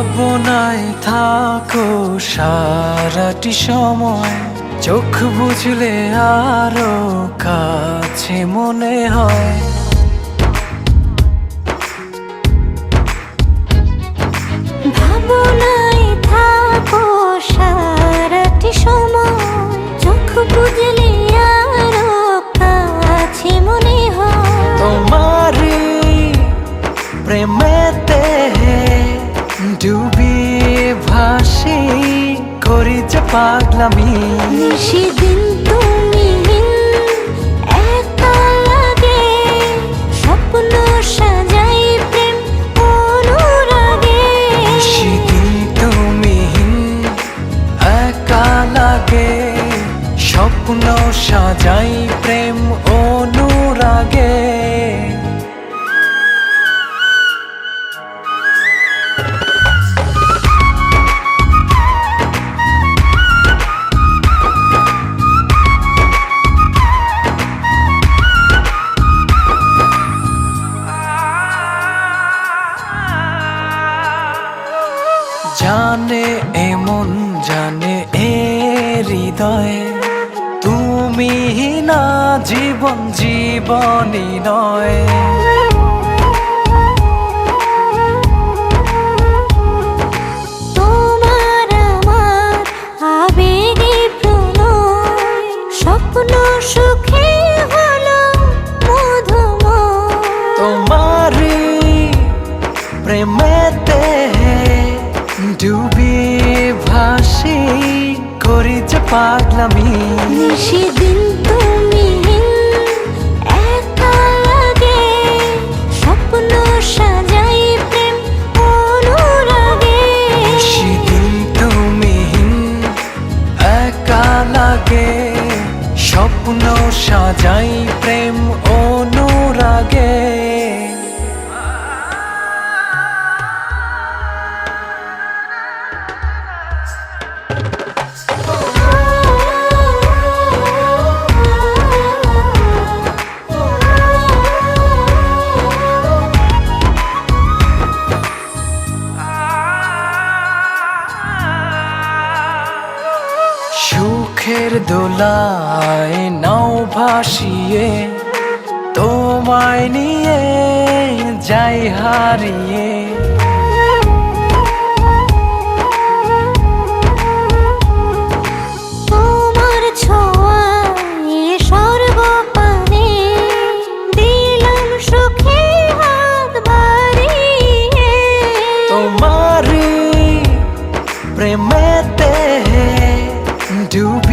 ভাবনায় থাকো সারাটি সময়। চোখ বুঝলে আরও কাছে মনে হয়। ভাবনায় থাকো সারাটি সময়। চোখ বুঝলে আরও কাছে মনে হয়। তোমারি প্রেমেতে পাগলামি। সেদিন তুমি একা লাগে। স্বপ্ন সাজাই প্রেম অনুরাগে। সেদিন তুমি একা লাগে। স্বপ্ন সাজাই জানে এমন জানে এ হৃদয়ে। তুমি না জীবন জীবনী নয়। পাগলামি। সেদিন তুমি একা লাগে স্বপ্ন সাজাই প্রেম অনুরাগে। সেদিন তুমি একা লাগে স্বপ্ন সাজাই প্রেম অনুরাগে। সুখের দোলায় নাও ভাসিয়ে তোমায় নিয়ে যাই হারিয়ে। তোমার do.